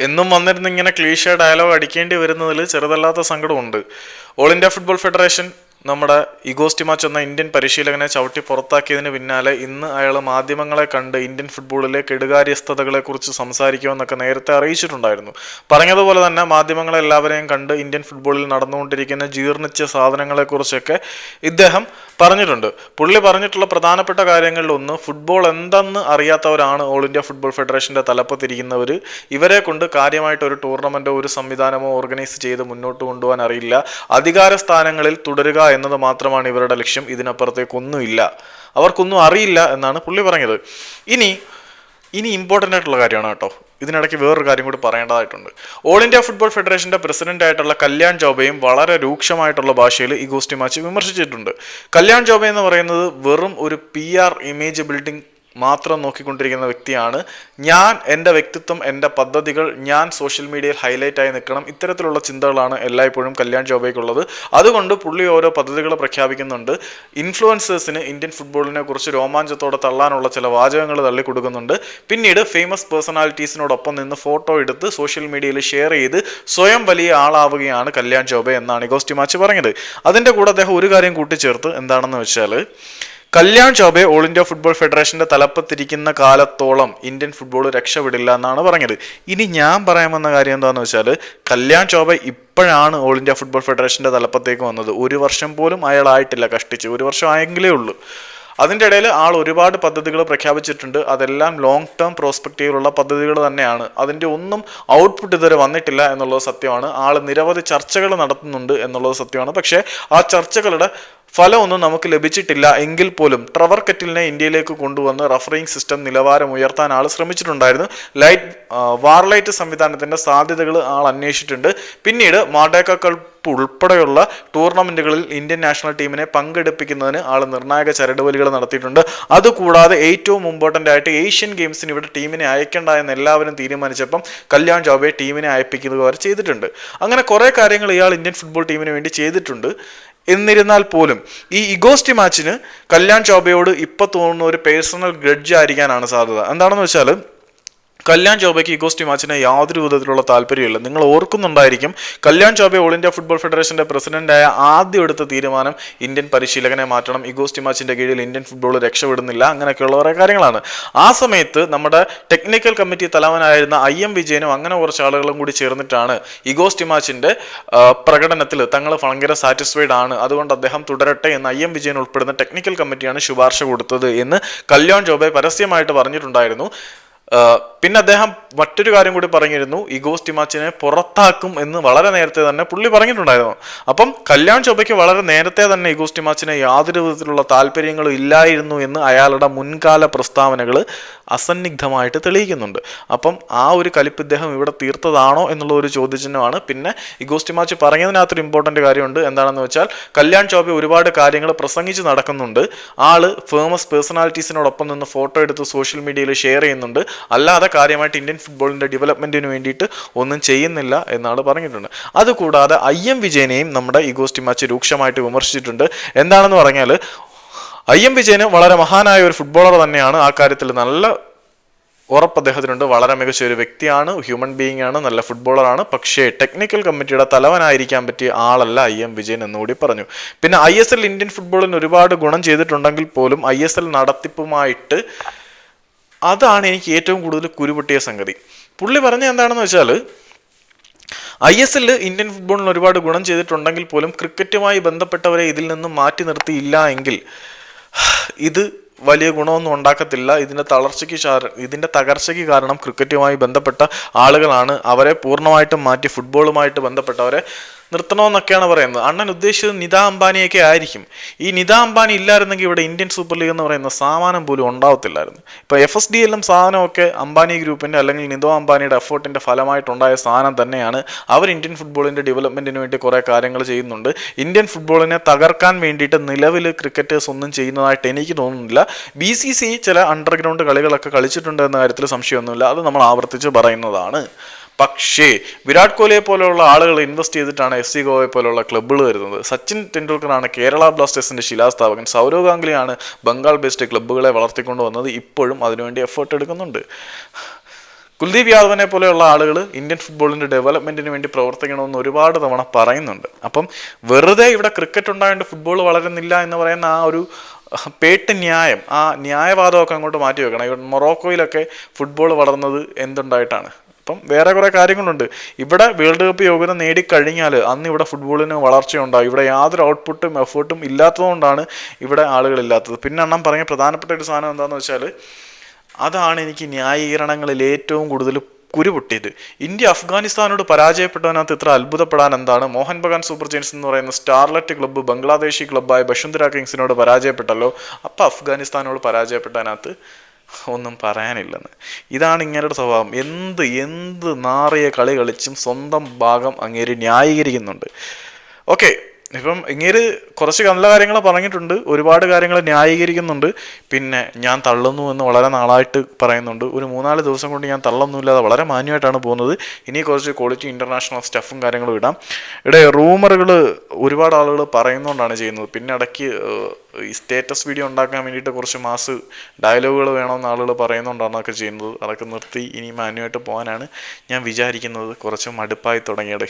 എന്നും വന്നിരുന്ന് ഇങ്ങനെ ക്ലീഷ ഡയലോഗ് അടിക്കേണ്ടി വരുന്നതിൽ ചെറുതല്ലാത്ത സങ്കടമുണ്ട്. ഓൾ ഇന്ത്യ ഫുട്ബോൾ ഫെഡറേഷൻ നമ്മുടെ ഇഗോസ്റ്റിമാച്ച് എന്ന ഇന്ത്യൻ പരിശീലകനെ ചവിട്ടി പുറത്താക്കിയതിന് പിന്നാലെ ഇന്ന് അയാൾ മാധ്യമങ്ങളെ കണ്ട് ഇന്ത്യൻ ഫുട്ബോളിലെ കെടുകാര്യസ്ഥതകളെക്കുറിച്ച് സംസാരിക്കുമെന്നൊക്കെ നേരത്തെ അറിയിച്ചിട്ടുണ്ടായിരുന്നു. പറഞ്ഞതുപോലെ തന്നെ മാധ്യമങ്ങളെ എല്ലാവരെയും കണ്ട് ഇന്ത്യൻ ഫുട്ബോളിൽ നടന്നുകൊണ്ടിരിക്കുന്ന ജീർണിച്ച സാധനങ്ങളെക്കുറിച്ചൊക്കെ ഇദ്ദേഹം പറഞ്ഞിട്ടുണ്ട്. പുള്ളി പറഞ്ഞിട്ടുള്ള പ്രധാനപ്പെട്ട കാര്യങ്ങളിൽ ഒന്ന് ഫുട്ബോൾ എന്തെന്ന് അറിയാത്തവരാണ് ഓൾ ഇന്ത്യ ഫുട്ബോൾ ഫെഡറേഷന്റെ തലപ്പത്തിരിക്കുന്നവർ ഇവരെ കൊണ്ട് കാര്യമായിട്ട് ഒരു ടൂർണമെന്റോ ഒരു സംവിധാനമോ ഓർഗനൈസ് ചെയ്ത് മുന്നോട്ട് കൊണ്ടുപോകാൻ അറിയില്ല. അധികാര സ്ഥാനങ്ങളിൽ തുടരുക എന്നത് മാത്രമാണ് ഇവരുടെ ലക്ഷ്യം. ഇതിനപ്പുറത്തേക്കൊന്നുമില്ല. അവർക്കൊന്നും അറിയില്ല എന്നാണ് പുള്ളി പറഞ്ഞത്. ഇനി ഇനി ഇമ്പോർട്ടന്റ് ആയിട്ടുള്ള കാര്യമാണ് കേട്ടോ. ഇതിനിടയ്ക്ക് വേറൊരു കാര്യം കൂടി പറയേണ്ടതായിട്ടുണ്ട്. ഓൾ ഇന്ത്യ ഫുട്ബോൾ ഫെഡറേഷന്റെ പ്രസിഡന്റ് ആയിട്ടുള്ള കല്യാൺ ജോബയും വളരെ രൂക്ഷമായിട്ടുള്ള ഭാഷയിൽ ഈ ഗോസ്റ്റി മാച്ച് വിമർശിച്ചിട്ടുണ്ട്. കല്യാൺ ജോബ എന്ന് പറയുന്നത് വെറും ഒരു പി ആർ ഇമേജ് ബിൽഡിംഗ് മാത്രം നോക്കിക്കൊണ്ടിരിക്കുന്ന വ്യക്തിയാണ്. ഞാൻ എന്റെ വ്യക്തിത്വം എന്റെ പദ്ധതികൾ ഞാൻ സോഷ്യൽ മീഡിയയിൽ ഹൈലൈറ്റ് ആയി നിൽക്കണം. ഇത്തരത്തിലുള്ള ചിന്തകളാണ് എല്ലായ്പ്പോഴും കല്യാൺ ജോബയ്ക്കുള്ളത്. അതുകൊണ്ട് പുള്ളി ഓരോ പദ്ധതികൾ പ്രഖ്യാപിക്കുന്നുണ്ട്. ഇൻഫ്ലുവൻസേഴ്സിന് ഇന്ത്യൻ ഫുട്ബോളിനെ കുറിച്ച് രോമാഞ്ചത്തോടെ തള്ളാനുള്ള ചില വാചകങ്ങൾ തള്ളി കൊടുക്കുന്നുണ്ട്. പിന്നീട് ഫേമസ് പേഴ്സണാലിറ്റീസിനോടൊപ്പം നിന്ന് ഫോട്ടോ എടുത്ത് സോഷ്യൽ മീഡിയയിൽ ഷെയർ ചെയ്ത് സ്വയം വലിയ ആളാവുകയാണ് കല്യാൺ ജോബെ എന്നാണ് ഇഗോസ്റ്റി മാച്ച് പറഞ്ഞത്. അതിന്റെ കൂടെ അദ്ദേഹം ഒരു കാര്യം കൂട്ടിച്ചേർത്ത് എന്താണെന്ന് വെച്ചാൽ Kalyan Chaubey all India football ഫെഡറേഷന്റെ തലപ്പത്തിരിക്കുന്ന കാലത്തോളം ഇന്ത്യൻ ഫുട്ബോൾ രക്ഷപ്പെടില്ല എന്നാണ് പറഞ്ഞത്. ഇനി ഞാൻ പറയാൻ വന്ന കാര്യം എന്താണെന്ന് വെച്ചാൽ കല്യാൺ ചൗബെ ഇപ്പോഴാണ് ഓൾ ഇന്ത്യ ഫുട്ബോൾ ഫെഡറേഷന്റെ തലപ്പത്തേക്ക് വന്നത്. ഒരു വർഷം പോലും അയാളായിട്ടില്ല കഷ്ടിച്ച്. ഒരു വർഷം ആയെങ്കിലേ ഉള്ളൂ. അതിന്റെ ഇടയിൽ ആൾ ഒരുപാട് പദ്ധതികൾ പ്രഖ്യാപിച്ചിട്ടുണ്ട്. അതെല്ലാം ലോങ് ടേം പ്രോസ്പെക്റ്റീവിലുള്ള പദ്ധതികൾ തന്നെയാണ്. അതിന്റെ ഒന്നും ഔട്ട്പുട്ട് ഇതുവരെ വന്നിട്ടില്ല എന്നുള്ളത് സത്യമാണ്. ആൾ നിരവധി ചർച്ചകൾ നടത്തുന്നുണ്ട് എന്നുള്ളത് സത്യമാണ്. പക്ഷേ ആ ചർച്ചകളുടെ ഫലമൊന്നും നമുക്ക് ലഭിച്ചിട്ടില്ല എങ്കിൽ പോലും ട്രവർ കെറ്റിലിനെ ഇന്ത്യയിലേക്ക് കൊണ്ടുവന്ന് റഫറിംഗ് സിസ്റ്റം നിലവാരം ഉയർത്താൻ ആൾ ശ്രമിച്ചിട്ടുണ്ടായിരുന്നു. ലൈറ്റ് വാർലൈറ്റ് സംവിധാനത്തിന്റെ സാധ്യതകൾ ആൾ അന്വേഷിച്ചിട്ടുണ്ട്. പിന്നീട് മാഡേക്ക കപ്പ് ഉൾപ്പെടെയുള്ള ടൂർണമെന്റുകളിൽ ഇന്ത്യൻ നാഷണൽ ടീമിനെ പങ്കെടുപ്പിക്കുന്നതിന് ആൾ നിർണായക ചരടുവലികൾ നടത്തിയിട്ടുണ്ട്. അതുകൂടാതെ ഏറ്റവും ഇമ്പോർട്ടന്റ് ആയിട്ട് ഏഷ്യൻ ഗെയിംസിന് ഇവിടെ ടീമിനെ അയക്കേണ്ട എന്ന് എല്ലാവരും തീരുമാനിച്ചപ്പം കല്യാൺ ചൗബെ ടീമിനെ അയപ്പിക്കുക വരെ ചെയ്തിട്ടുണ്ട്. അങ്ങനെ കുറേ കാര്യങ്ങൾ ഇയാൾ ഇന്ത്യൻ ഫുട്ബോൾ ടീമിന് വേണ്ടി ചെയ്തിട്ടുണ്ട്. എന്നിരുന്നാൽ പോലും ഈ ഇഗോസ്റ്റി മാച്ചിന് കല്യാൺ ചോബയോട് ഇപ്പൊ തോന്നുന്ന ഒരു പേഴ്സണൽ ഗ്രഡ്ജ് ആയിരിക്കാനാണ് സാധ്യത. എന്താണെന്ന് വെച്ചാൽ കല്യാൺ ചോബയ്ക്ക് ഇഗോസ്റ്റി മാച്ചിന് യാതൊരു വിധത്തിലുള്ള താല്പര്യമില്ല. നിങ്ങൾ ഓർക്കുന്നുണ്ടായിരിക്കും Kalyan Chaubey all India football ഫെഡറേഷന്റെ പ്രസിഡന്റായ ആദ്യം എടുത്ത തീരുമാനം ഇന്ത്യൻ പരിശീലകനെ മാറ്റണം ഇഗോസ്റ്റി മാച്ചിന്റെ കീഴിൽ ഇന്ത്യൻ ഫുട്ബോൾ രക്ഷപ്പെടുന്നില്ല അങ്ങനെയൊക്കെയുള്ള കുറേ കാര്യങ്ങളാണ്. ആ സമയത്ത് നമ്മുടെ ടെക്നിക്കൽ കമ്മിറ്റി തലവനായിരുന്ന ഐ എം വിജയനും അങ്ങനെ കുറച്ച് ആളുകളും കൂടി ചേർന്നിട്ടാണ് ഇഗോസ്റ്റി മാച്ചിന്റെ പ്രകടനത്തിൽ തങ്ങൾ ഭയങ്കര സാറ്റിസ്ഫൈഡ് ആണ്. അതുകൊണ്ട് അദ്ദേഹം തുടരട്ടെ എന്ന് ഐ എം വിജയൻ ഉൾപ്പെടുന്ന ടെക്നിക്കൽ കമ്മിറ്റിയാണ് ശുപാർശ കൊടുത്തത് എന്ന് കല്യാൺ ചോബെ പരസ്യമായിട്ട് പറഞ്ഞിട്ടുണ്ടായിരുന്നു. പിന്നെ അദ്ദേഹം മറ്റൊരു കാര്യം കൂടി പറഞ്ഞിരുന്നു ഇഗോസ് ടിമാച്ചിനെ പുറത്താക്കും എന്ന് വളരെ നേരത്തെ തന്നെ പുള്ളി പറഞ്ഞിട്ടുണ്ടായിരുന്നു. അപ്പം കല്യാൺ ചോബയ്ക്ക് വളരെ നേരത്തെ തന്നെ ഇഗോസ് ടിമാച്ചിനെ യാതൊരു വിധത്തിലുള്ള താല്പര്യങ്ങളും ഇല്ലായിരുന്നു എന്ന് അയാളുടെ മുൻകാല പ്രസ്താവനകൾ അസന്നിഗ്ധമായിട്ട് തെളിയിക്കുന്നുണ്ട്. അപ്പം ആ ഒരു കലിപ്പ് ഇദ്ദേഹം ഇവിടെ തീർത്തതാണോ എന്നുള്ള ഒരു ചോദ്യചിഹ്നമാണ്. പിന്നെ ഇഗോസ് ടിമാച്ച് പറഞ്ഞതിനകത്തൊരു ഇമ്പോർട്ടന്റ് കാര്യമുണ്ട്. എന്താണെന്ന് വെച്ചാൽ കല്യാൺ ചോബ ഒരുപാട് കാര്യങ്ങൾ പ്രസംഗിച്ച് നടക്കുന്നുണ്ട്. ആൾ ഫേമസ് പേഴ്സണാലിറ്റീസിനോടൊപ്പം നിന്ന് ഫോട്ടോ എടുത്ത് സോഷ്യൽ മീഡിയയിൽ ഷെയർ ചെയ്യുന്നുണ്ട്. അല്ലാതെ കാര്യമായിട്ട് ഇന്ത്യൻ ഫുട്ബോളിന്റെ ഡെവലപ്മെന്റിന് വേണ്ടിയിട്ട് ഒന്നും ചെയ്യുന്നില്ല എന്നാണ് പറഞ്ഞിട്ടുണ്ട്. അതുകൂടാതെ ഐ എം വിജയനെയും നമ്മുടെ ഇഗോസ്റ്റി മാച്ച് രൂക്ഷമായിട്ട് വിമർശിച്ചിട്ടുണ്ട്. എന്താണെന്ന് പറഞ്ഞാൽ ഐ എം വിജയന് വളരെ മഹാനായ ഒരു ഫുട്ബോളർ തന്നെയാണ് ആ കാര്യത്തിൽ നല്ല ഉറപ്പ് അദ്ദേഹത്തിനുണ്ട്. വളരെ മികച്ച ഒരു വ്യക്തിയാണ് ഹ്യൂമൻ ബീയിങ് ആണ് നല്ല ഫുട്ബോളറാണ് പക്ഷേ ടെക്നിക്കൽ കമ്മിറ്റിയുടെ തലവനായിരിക്കാൻ പറ്റിയ ആളല്ല ഐ എം വിജയൻ എന്നുകൂടി പറഞ്ഞു. പിന്നെ ഐ ഇന്ത്യൻ ഫുട്ബോളിന് ഒരുപാട് ഗുണം ചെയ്തിട്ടുണ്ടെങ്കിൽ പോലും ഐ നടത്തിപ്പുമായിട്ട് അതാണ് എനിക്ക് ഏറ്റവും കൂടുതൽ കുരുപൊട്ടിയ സംഗതി. പുള്ളി പറഞ്ഞ എന്താണെന്ന് വെച്ചാൽ ഐ എസ് എല്ലിൽ ഇന്ത്യൻ ഫുട്ബോളിന് ഒരുപാട് ഗുണം ചെയ്തിട്ടുണ്ടെങ്കിൽ പോലും ക്രിക്കറ്റുമായി ബന്ധപ്പെട്ടവരെ ഇതിൽ നിന്നും മാറ്റി നിർത്തിയില്ല എങ്കിൽ ഇത് വലിയ ഗുണമൊന്നും ഉണ്ടാക്കത്തില്ല. ഇതിന്റെ തളർച്ചയ്ക്ക് ഇതിന്റെ തകർച്ചയ്ക്ക് കാരണം ക്രിക്കറ്റുമായി ബന്ധപ്പെട്ട ആളുകളാണ്. അവരെ പൂർണമായിട്ടും മാറ്റി ഫുട്ബോളുമായിട്ട് ബന്ധപ്പെട്ടവരെ നിർത്തണമെന്നൊക്കെയാണ് പറയുന്നത്. അണ്ണൻ ഉദ്ദേശിച്ചത് നിത അംബാനിയൊക്കെ ആയിരിക്കും. ഈ നിത അംബാനി ഇല്ലായിരുന്നെങ്കിൽ ഇവിടെ ഇന്ത്യൻ സൂപ്പർ ലീഗ് എന്ന് പറയുന്ന സാധനം പോലും ഉണ്ടാവത്തില്ലായിരുന്നു. ഇപ്പോൾ എഫ് എസ് ഡി എല്ലും സാധനമൊക്കെ അംബാനി ഗ്രൂപ്പിന്റെ അല്ലെങ്കിൽ നിതോ അംബാനിയുടെ എഫേർട്ടിന്റെ ഫലമായിട്ടുണ്ടായ സാധനം തന്നെയാണ് അവർ ഇന്ത്യൻ ഫുട്ബോളിന്റെ ഡെവലപ്മെന്റിന് വേണ്ടി കുറേ കാര്യങ്ങൾ ചെയ്യുന്നുണ്ട്. ഇന്ത്യൻ ഫുട്ബോളിനെ തകർക്കാൻ വേണ്ടിയിട്ട് നിലവിൽ ക്രിക്കറ്റേഴ്സ് ഒന്നും ചെയ്യുന്നതായിട്ട് എനിക്ക് തോന്നുന്നില്ല. ബി സി സി ചില അണ്ടർഗ്രൗണ്ട് കളികളൊക്കെ കളിച്ചിട്ടുണ്ട് എന്ന കാര്യത്തിൽ സംശയമൊന്നുമില്ല. അത് നമ്മൾ ആവർത്തിച്ച് പറയുന്നതാണ്. പക്ഷേ വിരാട് കോഹ്ലിയെ പോലെയുള്ള ആളുകൾ ഇൻവെസ്റ്റ് ചെയ്തിട്ടാണ് എഫ് സി ഗോവയെ പോലെയുള്ള ക്ലബ്ബുകൾ വരുന്നത്. സച്ചിൻ ടെണ്ടുൽക്കറാണ് കേരള ബ്ലാസ്റ്റേഴ്സിന്റെ ശിലാസ്ഥാപകൻ. സൗരവ് ഗാംഗുലിയാണ് ബംഗാൾ ബേസ്ഡ് ക്ലബ്ബുകളെ വളർത്തിക്കൊണ്ട് വന്നത്. ഇപ്പോഴും അതിനുവേണ്ടി എഫേർട്ട് എടുക്കുന്നുണ്ട്. കുൽദീപ് യാദവിനെ പോലെയുള്ള ആളുകൾ ഇന്ത്യൻ ഫുട്ബോളിന്റെ ഡെവലപ്മെന്റിന് വേണ്ടി പ്രവർത്തിക്കണമെന്ന് ഒരുപാട് തവണ പറയുന്നുണ്ട്. അപ്പം വെറുതെ ഇവിടെ ക്രിക്കറ്റ് ഉണ്ടായതുകൊണ്ട് ഫുട്ബോൾ വളരുന്നില്ല എന്ന് പറയുന്ന ആ ഒരു പേട്ട് ന്യായം ആ ന്യായവാദമൊക്കെ അങ്ങോട്ട് മാറ്റി വെക്കണം ഇവിടെ മൊറോക്കോയിലൊക്കെ ഫുട്ബോൾ വളർന്നത് എന്തുണ്ടായിട്ടാണ്? അപ്പം വേറെ കുറേ കാര്യങ്ങളുണ്ട്. ഇവിടെ വേൾഡ് കപ്പ് യോഗ്യത നേടിക്കഴിഞ്ഞാൽ അന്ന് ഇവിടെ ഫുട്ബോളിന് വളർച്ചയുണ്ടാകും ഇവിടെ യാതൊരു ഔട്ട്പുട്ടും എഫേർട്ടും ഇല്ലാത്തതുകൊണ്ടാണ് ഇവിടെ ആളുകളില്ലാത്തത് പിന്നെ അണ്ണം പറഞ്ഞ പ്രധാനപ്പെട്ട ഒരു സാധനം എന്താണെന്ന് വെച്ചാൽ അതാണ് എനിക്ക് ന്യായീകരണങ്ങളിൽ ഏറ്റവും കൂടുതൽ കുരുപൊട്ടിയത്. ഇന്ത്യ അഫ്ഗാനിസ്ഥാനോട് പരാജയപ്പെട്ടതിനകത്ത് ഇത്ര അത്ഭുതപ്പെടാൻ എന്താണ്? മോഹൻ ബഗാൻ സൂപ്പർ ജെയിൻസ് എന്ന് പറയുന്ന സ്റ്റാർലറ്റ് ക്ലബ്ബ് ബംഗ്ലാദേശി ക്ലബ്ബായ ബഷുന്ധര കിങ്സിനോട് പരാജയപ്പെട്ടല്ലോ. അപ്പം അഫ്ഗാനിസ്ഥാനോട് പരാജയപ്പെട്ടതിനകത്ത് ഒന്നും പറയാനില്ലെന്ന്. ഇതാണ് ഇങ്ങനൊരു സ്വഭാവം. എന്ത് എന്ത് നാറിയ കളി കളിച്ചും സ്വന്തം ഭാഗം അങ്ങേര് ന്യായീകരിക്കുന്നുണ്ട്. ഓക്കെ. ഇപ്പം ഇങ്ങനെ കുറച്ച് നല്ല കാര്യങ്ങൾ പറഞ്ഞിട്ടുണ്ട് ഒരുപാട് കാര്യങ്ങൾ ന്യായീകരിക്കുന്നുണ്ട്. പിന്നെ ഞാൻ തള്ളുന്നു എന്ന് വളരെ നാളായിട്ട് പറയുന്നുണ്ട്. ഒരു മൂന്നാൽ ദിവസം കൊണ്ട് ഞാൻ തള്ളൊന്നുമില്ലാതെ വളരെ മാന്യമായിട്ടാണ് പോകുന്നത്. ഇനി കുറച്ച് ക്വാളിറ്റി ഇന്റർനാഷണൽ സ്റ്റഫും കാര്യങ്ങളും ഇടാം. ഇവിടെ റൂമറുകൾ ഒരുപാട് ആളുകൾ പറയുന്നതുകൊണ്ടാണ് ചെയ്യുന്നത്. പിന്നെ ഇടയ്ക്ക് ഈ സ്റ്റേറ്റസ് വീഡിയോ ഉണ്ടാക്കാൻ വേണ്ടിയിട്ട് കുറച്ച് മാസ് ഡയലോഗുകൾ വേണമെന്ന് ആളുകൾ പറയുന്നുണ്ടാണ് അതൊക്കെ ചെയ്യുന്നത്. അതൊക്കെ നിർത്തി ഇനി മാന്യമായിട്ട് പോകാനാണ് ഞാൻ വിചാരിക്കുന്നത്. കുറച്ച് മടുപ്പായി തുടങ്ങിയത്